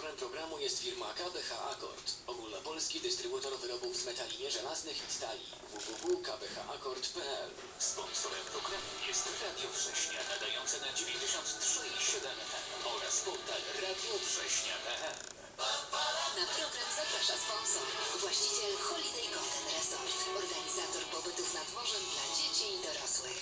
programu jest firma KBH Akord, ogólnopolski dystrybutor wyrobów z metali żelaznych i stali. www.kbhakord.pl Sponsorem programu jest Radio Września nadające na 93,7 FM oraz portal radiowrześnia.pl. Na program zaprasza sponsor. Właściciel Holiday Golden Resort. Organizator pobytów nad morzem dla dzieci i dorosłych.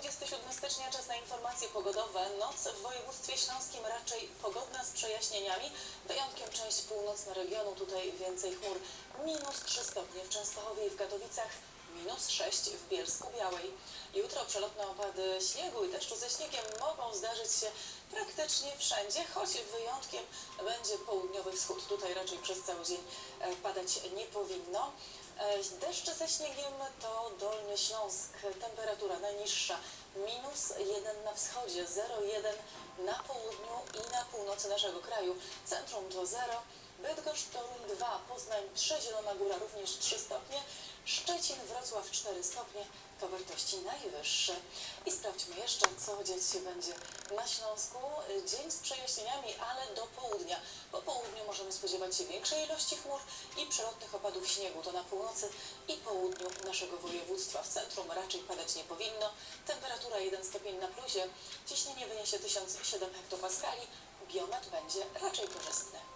27 stycznia, czas na informacje pogodowe. Noc w województwie śląskim raczej pogodna z przejaśnieniami. Wyjątkiem część północna regionu, tutaj więcej chmur. Minus 3 stopnie w Częstochowie i w Katowicach, minus 6 w Bielsku Białej. Jutro przelotne opady śniegu i deszczu ze śniegiem mogą zdarzyć się praktycznie wszędzie, choć wyjątkiem będzie południowy wschód. Tutaj raczej przez cały dzień e, padać nie powinno. E, Deszcze ze śniegiem to Dolny Śląsk. Temperatura najniższa minus 1 na wschodzie, 0,1 na południu i na północy naszego kraju. Centrum to 0, Bydgoszcz, Toruń 2, Poznań 3, Zielona Góra również 3 stopnie, Szczecin, Wrocław 4 stopnie to wartości najwyższe. I sprawdźmy jeszcze, co dziać się będzie na Śląsku. Dzień z przejaśnieniami, ale do południa. Po południu możemy spodziewać się większej ilości chmur i przelotnych opadów śniegu. To na północy i południu naszego województwa. W centrum raczej padać nie powinno. Temperatura 1 stopień na plusie. Ciśnienie wyniesie 1007 hektopaskali. Biometr będzie raczej korzystny.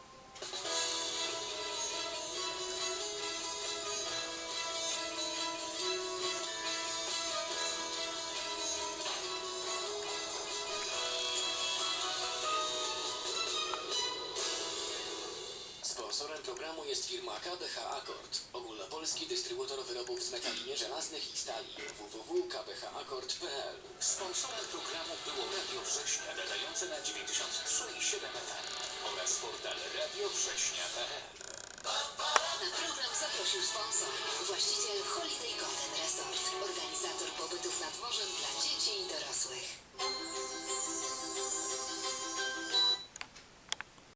Sponsorem programu jest firma KBH Akord, ogólnopolski dystrybutor wyrobów z metali żelaznych i stali. www.kbhakord.pl Sponsorem programu było Radio Września nadające na 93,7 FM oraz portal radiowrześnia.pl. Na program zaprosił sponsor. Właściciel Holiday Golden Resort. Organizator pobytów nad morzem dla dzieci i dorosłych.